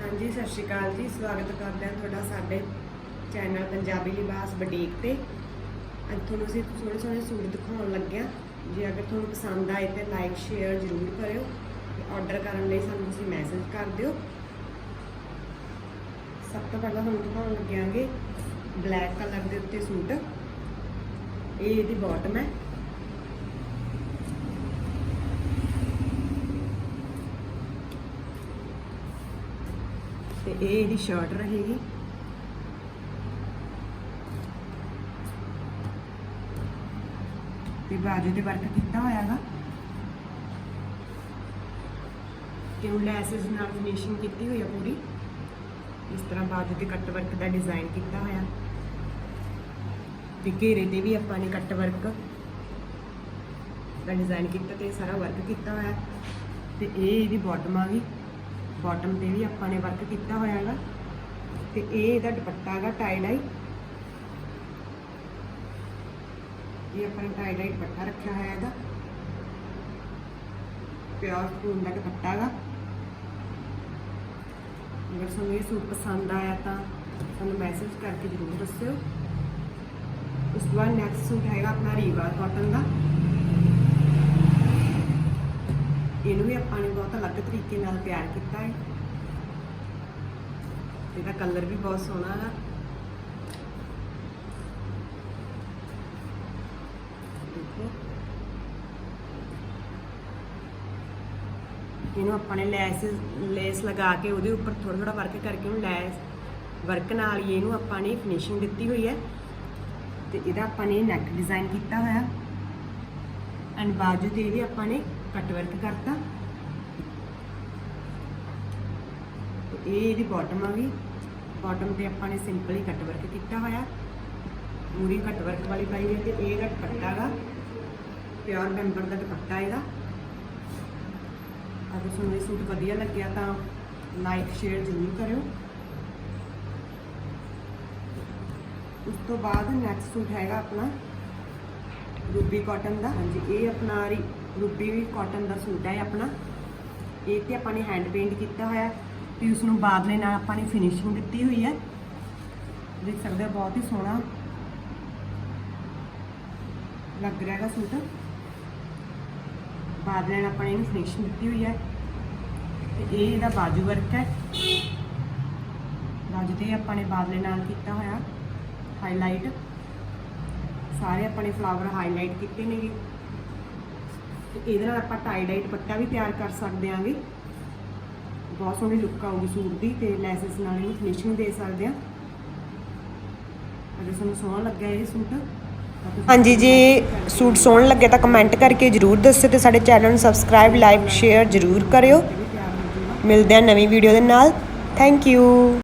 ਹਾਂਜੀ, ਸਤਿ ਸ਼੍ਰੀ ਅਕਾਲ ਜੀ। ਸਵਾਗਤ ਕਰਦੇ ਹਾਂ ਤੁਹਾਡਾ ਸਾਡੇ ਚੈਨਲ ਪੰਜਾਬੀ ਲਿਬਾਸ ਬੁਟੀਕ ਤੇ। ਅੱਜ ਤੁਹਾਨੂੰ ਅਸੀਂ ਸੋਹਣੇ ਸੋਹਣੇ ਸੂਟ ਦਿਖਾਉਣ ਲੱਗਿਆ। ਜੇ ਅਗਰ ਤੁਹਾਨੂੰ ਪਸੰਦ ਆਏ ਤੇ ਲਾਈਕ, ਸ਼ੇਅਰ ਜ਼ਰੂਰ ਕਰਿਓ ਤੇ ਆਰਡਰ ਕਰਨ ਲਈ ਸਾਨੂੰ ਤੁਸੀਂ ਮੈਸੇਜ ਕਰ ਦਿਓ। ਸਭ ਤੋਂ ਪਹਿਲਾਂ ਤੁਹਾਨੂੰ ਦਿਖਾਉਣ ਲੱਗਿਆਂਗੇ ਬਲੈਕ ਕਲਰ ਦੇ ਉੱਤੇ ਸੂਟ। ਇਹ ਇਹਦੀ ਬਾਟਮ ਹੈ। ਤੇ ਇਹ ਇਹਦੀ ਸ਼ਰਟ ਰਹੇਗੀ। ਤੇ ਬਾਜੂ ਤੇ ਵਰਕ ਕੀਤਾ ਹੋਇਆਗਾ। ਤੇ ਉਹ ਲੈਸਸ ਨਾਲ ਫਿਨਿਸ਼ਿੰਗ ਕੀਤੀ ਹੋਈ ਆ ਪੂਰੀ। ਇਸ ਤਰ੍ਹਾਂ ਬਾਜੂ ਤੇ ਕੱਟ ਵਰਕ ਦਾ ਡਿਜ਼ਾਈਨ ਕੀਤਾ ਹੋਇਆ। ਤੇ ਘੇਰੇ ਤੇ ਵੀ ਆਪਾਂ ਨੇ ਕੱਟ ਵਰਕ ਦਾ ਡਿਜ਼ਾਈਨ ਕੀਤਾ ਤੇ ਸਾਰਾ ਵਰਕ ਕੀਤਾ ਹੋਇਆ। ਤੇ ਇਹ ਇਹਦੀ ਬਾਟਮ ਆ ਗਈ। ਬਾਟਮ ਤੇ ਵੀ ਆਪਾਂ ਨੇ ਵਰਕ ਕੀਤਾ ਹੋਇਆ ਹੈਗਾ। ਤੇ ਇਹ ਇਹਦਾ ਦੁਪੱਟਾ ਹੈਗਾ ਟਾਈ ਡਾਈ ਇਹ ਆਪਾਂ ਨੇ ਟਾਈ ਡਾਈ ਦੁਪੱਟਾ ਰੱਖਿਆ ਹੋਇਆ ਇਹਦਾ। ਪਿਓਰ ਫੂਨ ਦਾ ਦੁਪੱਟਾ ਹੈਗਾ। ਅਗਰ ਤੁਹਾਨੂੰ ਇਹ ਸੂਟ ਪਸੰਦ ਆਇਆ ਤਾਂ ਸਾਨੂੰ ਮੈਸੇਜ ਕਰਕੇ ਜ਼ਰੂਰ ਦੱਸਿਓ। ਉਸ ਤੋਂ ਬਾਅਦ ਨੈਕਸਟ ਸੂਟ ਹੈਗਾ ਆਪਣਾ ਰੀਵਾ ਕਾਟਨ ਦਾ ਇਹਨੂੰ ਵੀ ਆਪਾਂ ਨੇ ਤਰੀਕੇ ਨਾਲ ਤਿਆਰ ਕੀਤਾ ਹੈ। ਇਹਦਾ ਕਲਰ ਵੀ ਬਹੁਤ ਸੋਹਣਾ ਹੈ ਇਹਨੂੰ ਆਪਾਂ ਨੇ ਲੈਸ ਲੈਸ ਲਗਾ ਕੇ ਉਹਦੇ ਉੱਪਰ ਥੋੜਾ ਥੋੜਾ ਵਰਕ ਕਰਕੇ ਉਹਨੂੰ ਲੈਸ ਵਰਕ ਨਾਲ ਹੀ ਇਹਨੂੰ ਆਪਾਂ ਨੇ ਫਿਨਿਸ਼ਿੰਗ ਦਿੱਤੀ ਹੋਈ ਹੈ। ਤੇ ਇਹਦਾ ਆਪਾਂ ਨੇ ਨੈਕ ਡਿਜ਼ਾਈਨ ਕੀਤਾ ਹੋਇਆ। ਐਂਡ ਬਾਜੂ ਤੇ ਵੀ ਆਪਾਂ ਨੇ ਕਟ ਵਰਕ ਕਰਤਾ। ਇਹ ਇਹਦੀ ਬਾਟਮ ਆ ਗਈ। ਬਾਟਮ ਤੇ ਆਪਾਂ ਨੇ ਸਿੰਪਲ ਹੀ ਕੱਟ ਵਰਕ ਕੀਤਾ ਹੋਇਆ। ਪੂਰੀ ਕੱਟ ਵਰਕ ਵਾਲੀ ਪਾਈ ਹੈ ਤੇ ਇਹ ਦਾ ਦੁਪੱਟਾ ਗਾ। ਪਿਓਰ ਮੈਂਬਰ ਦਾ ਦੁਪੱਟਾ ਇਹਦਾ। ਅਗਰ ਤੁਹਾਨੂੰ ਇਹ ਸੂਟ ਵਧੀਆ ਲੱਗਿਆ ਤਾਂ ਲਾਈਕ ਸ਼ੇਅਰ ਜ਼ਰੂਰ ਕਰਿਓ। ਉਸ ਤੋਂ ਬਾਅਦ ਨੈਕਸਟ ਸੂਟ ਹੈਗਾ ਆਪਣਾ ਰੂਬੀ ਕਾਟਨ ਦਾ। ਹਾਂਜੀ, ਇਹ ਆਪਣਾ ਰੀ- ਰੂਬੀ ਕਾਟਨ ਦਾ ਸੂਟ ਹੈ ਆਪਣਾ। ਇਹ ਤੇ ਆਪਾਂ ਨੇ ਹੈਂਡ ਪੇਂਟ ਕੀਤਾ ਹੋਇਆ। ਤੇ ਉਸ ਨੂੰ ਬਾਦਲੇ ਨਾਲ ਆਪਾਂ ਨੇ ਫਿਨਿਸ਼ਿੰਗ ਦਿੱਤੀ ਹੋਈ ਹੈ। ਦੇਖ ਸਕਦੇ ਹੋ, ਬਹੁਤ ਹੀ ਸੋਹਣਾ ਲੱਗ ਰਿਹਾ ਹੈਗਾ ਸੂਟ। ਬਾਦਲੇ ਨਾਲ ਆਪਾਂ ਨੇ ਇਹਨੂੰ ਫਿਨਿਸ਼ਿੰਗ ਦਿੱਤੀ ਹੋਈ ਹੈ। ਤੇ ਇਹ ਇਹਦਾ ਬਾਜੂ ਵਰਕ ਹੈ। ਬਾਜੂ ਤੇ ਆਪਾਂ ਨੇ ਬਾਦਲੇ ਨਾਲ ਕੀਤਾ ਹੋਇਆ ਹਾਈਲਾਈਟ ਸਾਰੇ ਆਪਣੇ ਫਲਾਵਰ ਹਾਈਲਾਈਟ ਕੀਤੇ ਨੇਗੇ। ਤੇ ਇਹਦੇ ਨਾਲ ਆਪਾਂ ਟਾਈ ਡਾਈ ਦੁਪੱਟਾ ਵੀ ਤਿਆਰ ਕਰ ਸਕਦੇ ਆਂਗੇ। ਬਹੁਤ ਸੋਹਣੀ ਲੁੱਕ ਆਊਗੀ ਸੂਟ ਦੀ ਤੇ ਲੈਸਸ ਨਾਲ ਇਹਨੂੰ ਫਿਨਿਸ਼ਿੰਗ ਦੇ ਸਕਦੇ ਆ। ਅਗਰ ਤੁਹਾਨੂੰ ਸੋਹਣਾ ਲੱਗਿਆ ਇਹ ਸੂਟ ਹਾਂਜੀ ਜੇ, ਸੂਟ ਸੋਹਣ ਲੱਗੇ ਤਾਂ ਕਮੈਂਟ ਕਰਕੇ ਜਰੂਰ ਦੱਸਿਓ ਤੇ ਸਾਡੇ ਚੈਨਲ ਨੂੰ ਸਬਸਕ੍ਰਾਈਬ ਲਾਈਕ ਸ਼ੇਅਰ ਜਰੂਰ ਕਰਿਓ। ਇਹ ਮਿਲਦੇ ਹਾਂ ਨਵੀਂ ਵੀਡੀਓ ਦੇ ਨਾਲ। Thank you